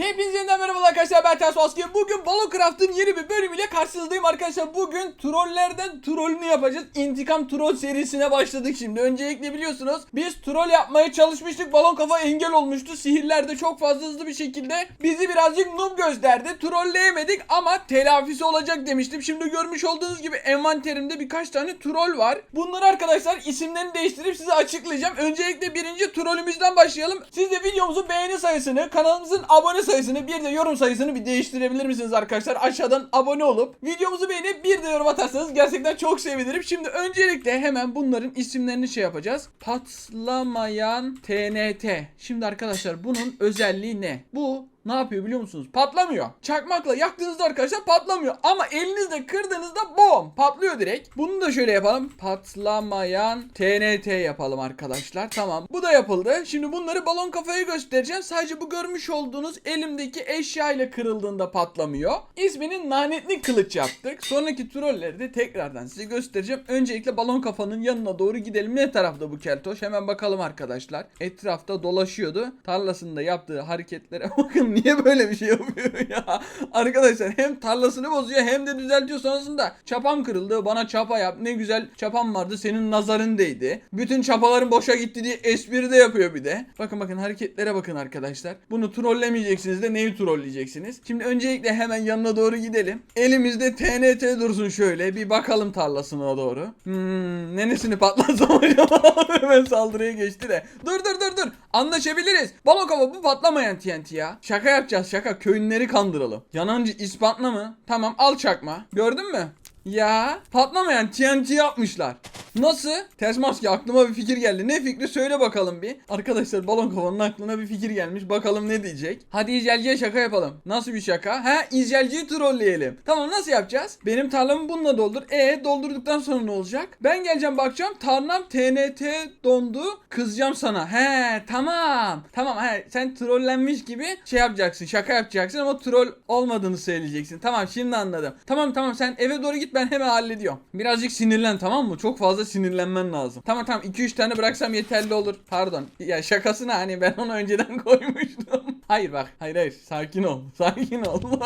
Hepinize yeniden merhaba arkadaşlar ben Ters Asker. Bugün Balocraft'ın yeni bir bölümüyle karşınızdayım arkadaşlar. Bugün trollerden trollünü yapacağız. İntikam troll serisine başladık şimdi. Öncelikle biliyorsunuz biz troll yapmaya çalışmıştık. Balon kafa engel olmuştu. Sihirler de çok fazla hızlı bir şekilde bizi birazcık noob gösterdi. Trolleyemedik ama telafisi olacak demiştim. Şimdi görmüş olduğunuz gibi envanterimde birkaç tane troll var. Bunları arkadaşlar isimlerini değiştirip size açıklayacağım. Öncelikle birinci trollümüzden başlayalım. Siz de videomuzun beğeni sayısını, kanalımızın abone bir de yorum sayısını bir değiştirebilir misiniz arkadaşlar? Aşağıdan abone olup videomuzu beğenip bir de yorum atarsanız gerçekten çok sevinirim. Şimdi öncelikle hemen bunların isimlerini şey yapacağız. Patlamayan TNT. Şimdi arkadaşlar bunun özelliği ne? Bu ne yapıyor biliyor musunuz? Patlamıyor. Çakmakla yaktığınızda arkadaşlar patlamıyor. Ama elinizle kırdığınızda bom patlıyor direkt. Bunu da şöyle yapalım. Patlamayan TNT yapalım arkadaşlar. Tamam. Bu da yapıldı. Şimdi bunları balon kafaya göstereceğim. Sadece bu görmüş olduğunuz elimdeki eşya ile kırıldığında patlamıyor. İsmini lanetli kılıç yaptık. Sonraki trolleri de tekrardan size göstereceğim. Öncelikle balon kafanın yanına doğru gidelim. Ne tarafta bu keltoş? Hemen bakalım arkadaşlar. Etrafta dolaşıyordu. Tarlasında yaptığı hareketlere bakın niye böyle bir şey yapıyor ya. Arkadaşlar hem tarlasını bozuyor hem de düzeltiyor sonrasında. Çapam kırıldı bana çapa yap. Ne güzel çapam vardı senin nazarın değdi. Bütün çapaların boşa gitti diye espri de yapıyor bir de. Bakın bakın hareketlere bakın arkadaşlar. Bunu trollemeyeceksiniz de neyi trolleyeceksiniz? Şimdi öncelikle hemen yanına doğru gidelim. Elimizde TNT dursun şöyle. Bir bakalım tarlasına doğru. Hmm, nenesini patlatsam acaba? hemen saldırıya geçti de. Dur dur dur dur. Anlaşabiliriz. Balon kafa bu patlamayan TNT ya. Şaka yapacağız şaka. Köylüleri kandıralım. Yanancı ispatla mı? Tamam al çakma. Gördün mü? Ya patlamayan TNT yapmışlar. Nasıl? Ters maske aklıma bir fikir geldi. Ne fikri söyle bakalım bir. Arkadaşlar balon kafanın aklına bir fikir gelmiş. Bakalım ne diyecek. Hadi izcelciye şaka yapalım. Nasıl bir şaka? Ha izcelciyi trolleyelim. Tamam nasıl yapacağız? Benim tarlamı bununla doldur. E doldurduktan sonra ne olacak? Ben geleceğim bakacağım. Tarlam TNT dondu. Kızacağım sana. He tamam. Tamam he sen trollenmiş gibi şey yapacaksın. Şaka yapacaksın ama troll olmadığını söyleyeceksin. Tamam şimdi anladım. Tamam tamam sen eve doğru git ben hemen hallediyorum. Birazcık sinirlen tamam mı? Çok fazla sinirlenmen lazım. Tamam tamam 2-3 tane bıraksam yeterli olur. Pardon. Ya şakasına hani ben onu önceden koymuştum. Hayır bak. Hayır hayır. Sakin ol. Sakin ol.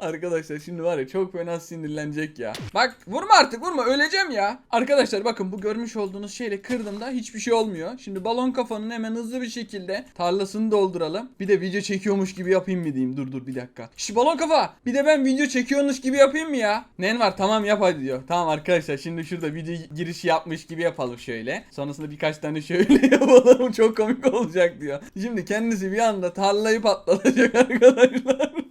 Arkadaşlar şimdi var ya çok fena sinirlenecek ya. Bak vurma artık vurma öleceğim ya. Arkadaşlar bakın bu görmüş olduğunuz şeyle kırdığımda hiçbir şey olmuyor. Şimdi balon kafanın hemen hızlı bir şekilde tarlasını dolduralım. Bir de video çekiyormuş gibi yapayım mı diyeyim. Dur dur bir dakika. Şş balon kafa bir de ben video çekiyormuş gibi yapayım mı ya? Nen var tamam yap hadi diyor. Tamam arkadaşlar şimdi şurada video girişi yapmış gibi yapalım şöyle. Sonrasında birkaç tane şöyle yapalım. Çok komik olacak diyor. Şimdi kendisi bir anda tarlayı patlatacak arkadaşlar.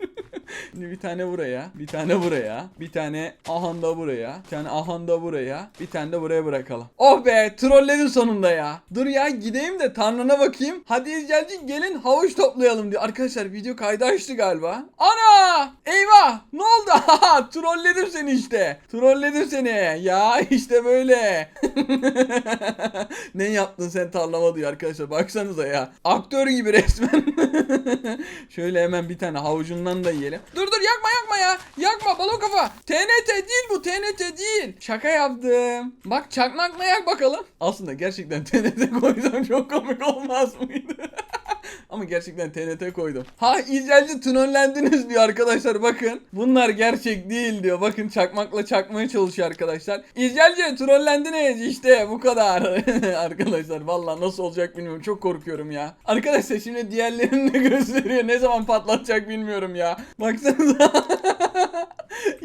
Şimdi bir tane buraya, bir tane buraya, bir tane ahanda buraya, bir tane ahanda buraya, bir tane de buraya bırakalım. Oh be trolledim sonunda ya. Dur ya gideyim de tarlana bakayım. Hadi izcelci gelin havuç toplayalım diyor. Arkadaşlar video kaydı açtı galiba. Ana! Eyvah! Ne oldu? Trolledim seni işte. Trolledim seni. Ya işte böyle. ne yaptın sen tarlama diyor arkadaşlar. Baksanıza ya. Aktör gibi resmen. Şöyle hemen bir tane havucundan da yiyelim. Dur dur yakma yakma ya. Yakma balon kafa. TNT değil bu TNT değil. Şaka yaptım. Bak çakmakla yak bakalım. Aslında gerçekten TNT koysam çok komik olmaz mıydı? Ama gerçekten TNT koydum. Ha izcelci tünollendiniz diyor arkadaşlar bakın. Bunlar gerçek değil diyor. Bakın çakmakla çakmaya çalışıyor arkadaşlar. İzcelci trollendiniz işte bu kadar. arkadaşlar vallahi nasıl olacak bilmiyorum. Çok korkuyorum ya. Arkadaşlar şimdi diğerlerini de gösteriyor. Ne zaman patlatacak bilmiyorum ya. Baksanıza.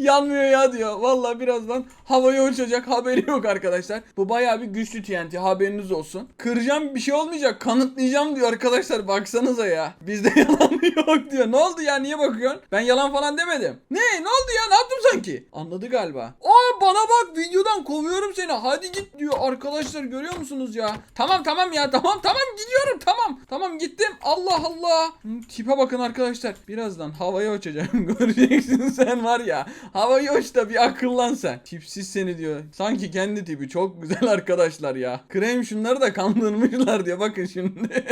Yanmıyor ya diyor. Vallahi birazdan havaya uçacak haberi yok arkadaşlar. Bu bayağı bir güçlü TNT haberiniz olsun. Kıracağım bir şey olmayacak kanıtlayacağım diyor arkadaşlar baksanıza ya. Bizde yalan yok diyor. Ne oldu ya niye bakıyorsun? Ben yalan falan demedim. Ne ne oldu ya ne yaptım sanki? Anladı galiba. Aa bana bak videodan kovuyorum seni. Hadi git diyor arkadaşlar görüyor musunuz ya? Tamam tamam ya tamam tamam gidiyorum tamam. Tamam gittim. Allah Allah. Tipe bakın arkadaşlar. Birazdan havaya uçacağım. Göreceksin sen var ya. Havaya uç da bir akıllan sen. Tipsiz seni diyor. Sanki kendi tipi çok güzel arkadaşlar ya. Krem şunları da kandırmışlar diyor. Bakın şimdi.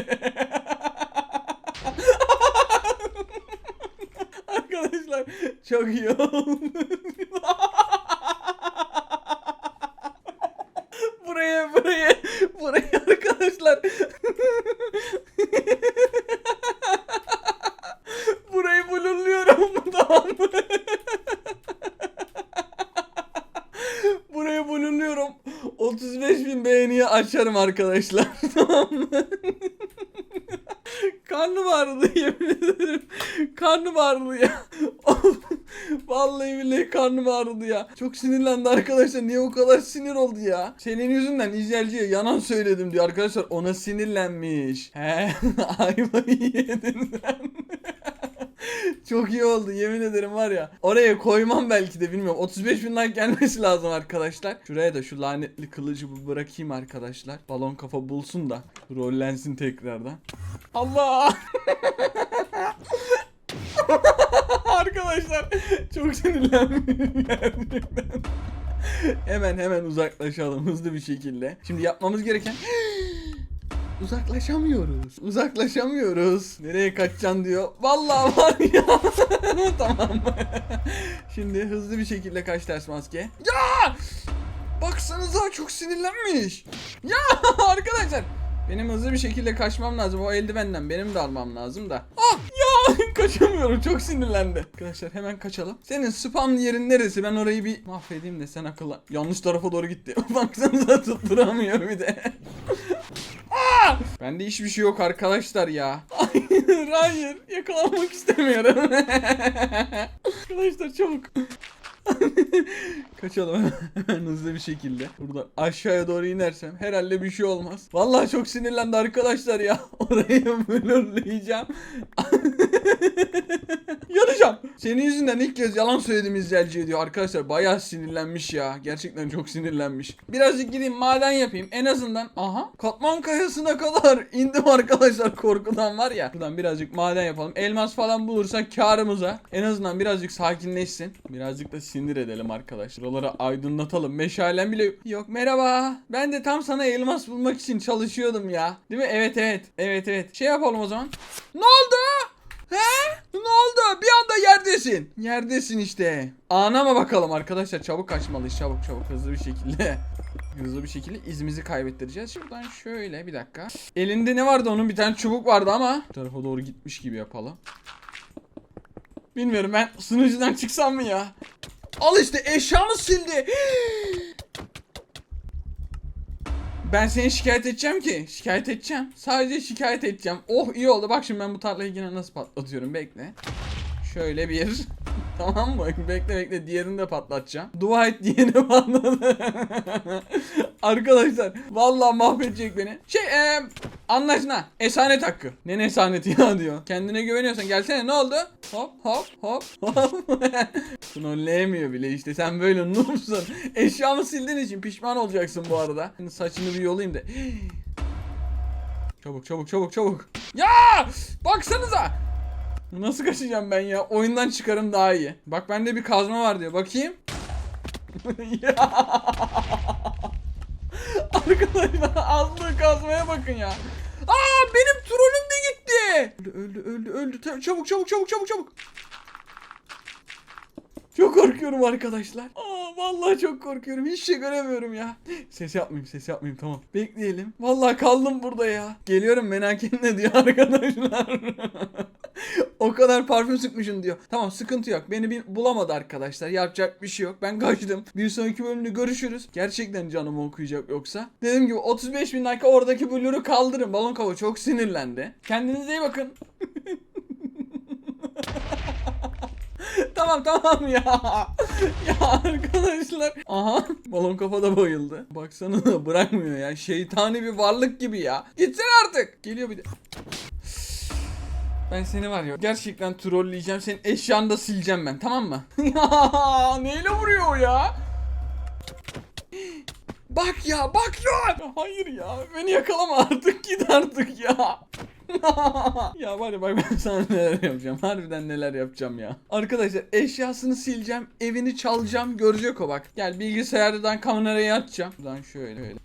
Arkadaşlar çok iyi oldu. buraya buraya buraya arkadaşlar. Arkadaşlar. Tamam? Karnım ağrıdı yemin ederim. Karnım ağrıdı ya. Vallahi billahi karnım ağrıdı ya. Çok sinirlendi arkadaşlar. Niye o kadar sinir oldu ya? Senin yüzünden izleyiciye yalan söyledim diyor arkadaşlar. Ona sinirlenmiş. He ayvayı yedin sen. Çok iyi oldu yemin ederim var ya. Oraya koymam belki de bilmiyorum. 35 bin like gelmesi lazım arkadaşlar. Şuraya da şu lanetli kılıcı bırakayım arkadaşlar. Balon kafa bulsun da rollensin tekrardan. Allah! arkadaşlar çok sinirlendim gerçekten. hemen hemen uzaklaşalım hızlı bir şekilde. Şimdi yapmamız gereken Uzaklaşamıyoruz. Uzaklaşamıyoruz. Nereye kaçacaksın diyor. Vallahi var ya. tamam. Şimdi hızlı bir şekilde kaç ters maske. Ya! Baksanıza çok sinirlenmiş. Ya arkadaşlar. Benim hızlı bir şekilde kaçmam lazım. O eldivenden benim de almam lazım da. Ah ya kaçamıyorum. Çok sinirlendi. Arkadaşlar hemen kaçalım. Senin spam yerin neresi? Ben orayı bir mahvedeyim de sen akıllan. Yanlış tarafa doğru gitti. Baksanıza tutturamıyor bir de. Bende hiçbir şey yok arkadaşlar ya. Hayır hayır yakalanmak istemiyorum. arkadaşlar çabuk. Kaçalım hemen hızlı bir şekilde. Buradan aşağıya doğru inersem herhalde bir şey olmaz. Vallahi çok sinirlendi arkadaşlar ya. Orayı blurlayacağım. Yanacağım. Senin yüzünden ilk kez yalan söyledim izleyiciye diyor. Arkadaşlar bayağı sinirlenmiş ya. Gerçekten çok sinirlenmiş. Birazcık gideyim maden yapayım. En azından aha katman kayasına kadar indim arkadaşlar korkudan var ya. Buradan birazcık maden yapalım. Elmas falan bulursak karımıza. En azından birazcık sakinleşsin. Birazcık da sinir edelim arkadaşlar. Oraları aydınlatalım. Meşalem bile yok. Merhaba. Ben de tam sana elmas bulmak için çalışıyordum ya. Değil mi? Evet evet. Evet evet. Şey yapalım o zaman. Ne oldu? He? Ne oldu? Bir anda yerdesin. Yerdesin işte. Ana mı bakalım arkadaşlar? Çabuk kaçmalıyız. Çabuk çabuk hızlı bir şekilde. Hızlı bir şekilde izimizi kaybettireceğiz. Şuradan şöyle bir dakika. Elinde ne vardı onun? Bir tane çubuk vardı ama. Bu tarafa doğru gitmiş gibi yapalım. Bilmiyorum ben sunucudan çıksam mı ya? Al işte eşyamı sildi. Ben seni şikayet edeceğim ki. Şikayet edeceğim. Sadece şikayet edeceğim. Oh iyi oldu. Bak şimdi ben bu tarlayı yine nasıl patlatıyorum. Bekle. Şöyle bir. tamam mı? Bekle bekle. Diğerini de patlatacağım. Dua et diğerini patladı. Arkadaşlar. Vallahi mahvedecek beni. Şey eee anlaşma. Esanet hakkı. Ne esaneti ya diyor. Kendine güveniyorsan gelsene ne oldu? Hop hop hop hop. Trolleyemiyor bile işte sen böyle noobsun. Eşyamı sildiğin için pişman olacaksın bu arada. Şimdi saçını bir yolayım da. Çabuk çabuk çabuk çabuk. Ya! Baksanıza. Nasıl kaçacağım ben ya? Oyundan çıkarım daha iyi. Bak bende bir kazma var diyor. Bakayım. Arkadaşlar azlığı kazmaya bakın ya. Aa benim trolüm de gitti. Öldü öldü öldü öldü. Çabuk çabuk çabuk çabuk çabuk. Çok korkuyorum arkadaşlar. Aa vallahi çok korkuyorum. Hiç şey göremiyorum ya. Ses yapmayayım, ses yapmayayım tamam. Bekleyelim. Vallahi kaldım burada ya. Geliyorum merak etme diyor arkadaşlar. o kadar parfüm sıkmışım diyor. Tamam sıkıntı yok. Beni bir bulamadı arkadaşlar. Yapacak bir şey yok. Ben kaçtım. Bir sonraki bölümde görüşürüz. Gerçekten canımı okuyacak yoksa. Dediğim gibi 35 bin like oradaki blur'u kaldırın. Balon kava çok sinirlendi. Kendinize iyi bakın. tamam tamam ya. ya arkadaşlar. Aha balon kafa da bayıldı. Baksana da bırakmıyor ya. Şeytani bir varlık gibi ya. Gitsene artık. Geliyor bir de. Ben seni var ya gerçekten trolleyeceğim. Senin eşyanı da sileceğim ben tamam mı? neyle vuruyor ya? Bak ya bak ya. Hayır ya beni yakalama artık git artık ya. ya var ya bak ben sana neler yapacağım. Harbiden neler yapacağım ya. Arkadaşlar eşyasını sileceğim. Evini çalacağım. Görecek o bak. Gel bilgisayardan kamerayı açacağım. Buradan şöyle.